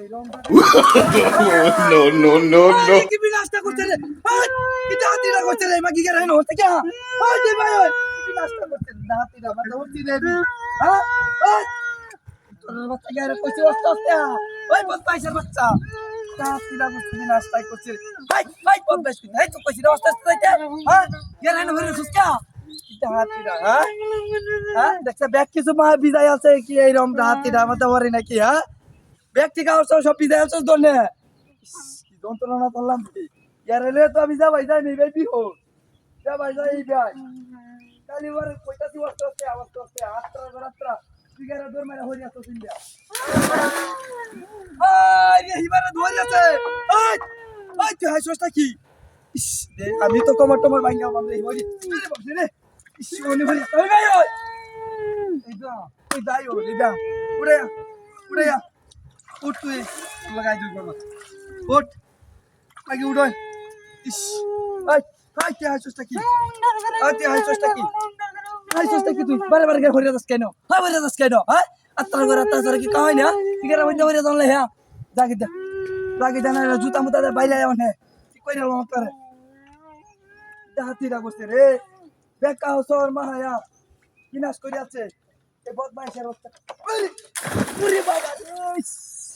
no, no, no, no. কি বিনাশটা করছে রে হাই কি হাতিটা করছে রে মা কি করে হইনো হচ্ছে কি হাই দে ভাই কি বিনাশটা করছে রে হাতিটা মাথা উঠছি রে হ্যাঁ হাই তোর বদ পয়সার বাচ্চা করছে হাই হাই বদ বেশ কি হাই তো কইছি রে আস্তে আস্তে যাইতে হ্যাঁ গের হইনো হইনো সুস্কা দেখছে ব্যাগ কিছু মা বিদায় আছে কি এইরকম হাতিটা মাথা ভরে নাকি হ্যাঁ থেকে আমার সব বিদায় আছে দোনে যন্ত্রণা করলাম ইয়ার এলে তো আমি যাবাই, যাই নি ভাই বিহো যাবাই, যাই, এই ভাই। কালি বারে কইতাছি আত্রা আসতো সিন্দিয়া আই রে হিবারে ধরে আছে। আই আই তুই হাসছটা কি? ইস, দে, আমি তো কমর টমর ভাঙা বামরে হরি। রে বাপরে রে, ইস ওনে হরি ভাই, ওই। এই দা এই দাই ও লিদা উড়ে উড়ে। উঠ তুই। লাগাই দুই গরম উঠ। আগে উঠ ওই। ইস। আই আই তুই হাসছটা কি আই তুই হাসছটা কি হাসছটা কি তুই? বারে বারে করে হরিয়া দাস কেন? হ্যাঁ হরিয়া দাস কেন? হ্যাঁ? আত্মার ঘর আত্মার ঘর কি কামাই না? ঠিকানা মধ্যে হরিয়া দাম হ্যাঁ? জাগি দে। জাগি দে না, জুতা মুতা দে, বাইরে আয় কি কই রে আমার করে হাতিরা বসে রে। বেকা হসর মাহায়া বিনাশ করে আছে এ বদমাইশের ওরে বাবা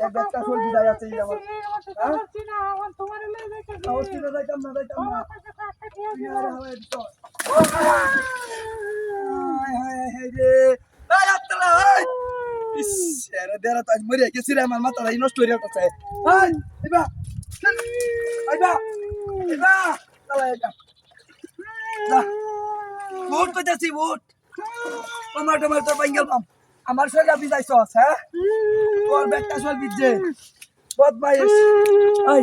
দেখ একটা ফুল বিদায় আছে আমার। হ্যাঁ? না হচ্ছিল যাইতাম না যাইতাম না। তুই আরে হালাই হাই হাই হাই রে। এই আত্রা ইস এরে দেরা তো আজ মরে গেছি রে আমার মাথাটা নষ্ট হয়ে যাচ্ছে এই এবা আইবা এবা চলা এটা ভোট তোমার তোমার তোর বাঙ্গাল পাম আমার শরীর আপনি যাইছস হ্যাঁ? তোর ব্যাগটা শরীর বিজে বদমাইশ এই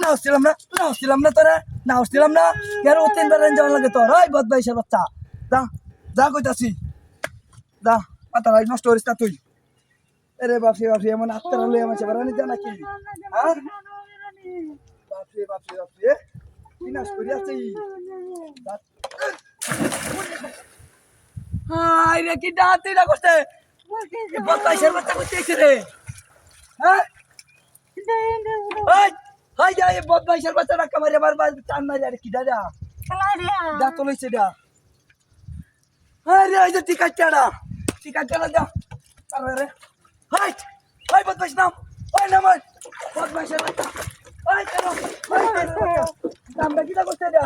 না হচ্ছিলাম না না হচ্ছিলাম না তোরা না হচ্ছিলাম না। কেন তিনবার রেঞ্জ যাওয়ার লাগে তোর? ওই বদমাইশের বাচ্চা। যা যা কইতাছি। যা মাথা রাই নষ্ট করিস না তুই। আরে বাপরে বাপরে, এমন আত্মারা লই আমার সেবার নিতে নাকি? হ্যাঁ? বাপরে বাপরে বাপরে বিনাশ করি আছে হাই রে, কি ডাতে না করতে? বদমাইশের বাচ্চা হ্যাঁ? রাখা মারি আমার টান মারি আরে কি দাদা? দা তো লইছে দা হাই রে এই যে টিকা চাড়া টিকা চাড়া দা আরে রে। হাই হাই বদমাইশ নাম। হাই নাম বদমাইশের বাচ্চা হাই কেন? হাই কি করতে দা